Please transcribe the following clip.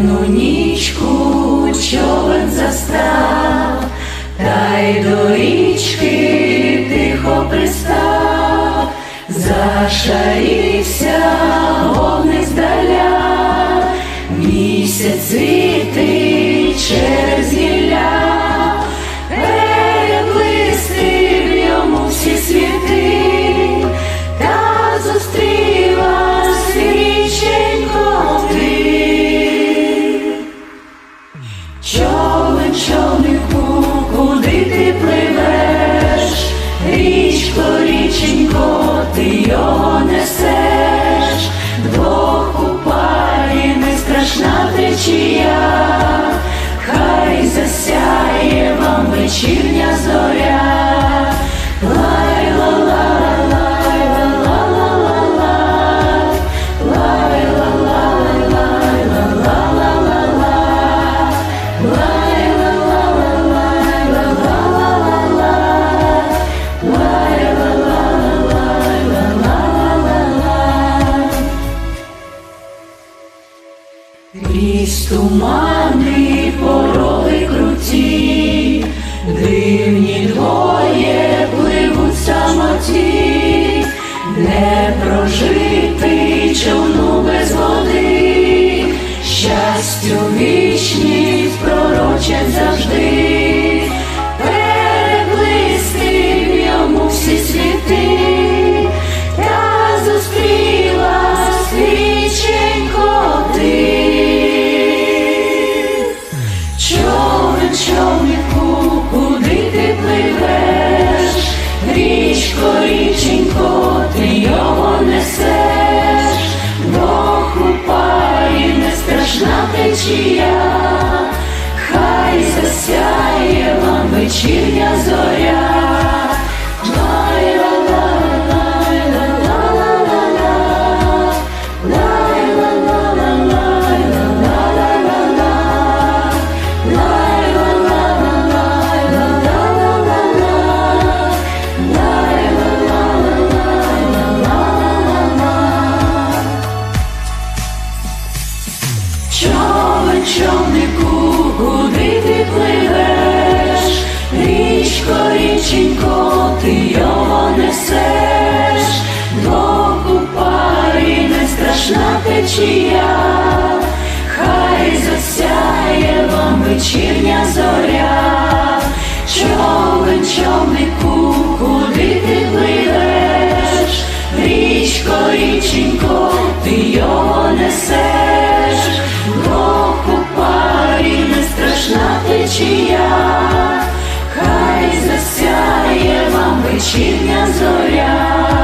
темну нічку човен застав, та й до річки тихо пристав, зашарився вогни здаля місяці. донесеш, до купалі не страшна течія. Крізь тумани пороги круті, дивні двоє пливуть самоті, не прожити човну без води, щастю вічні. течія, хай засяє вам вечірня зоря. течія, хай засяє вам вечірня зоря, човен, човнику, куди ти пливеш, річко, річенько, ти його несеш, бо парі не страшна течія, хай засяє вам вечірня зоря.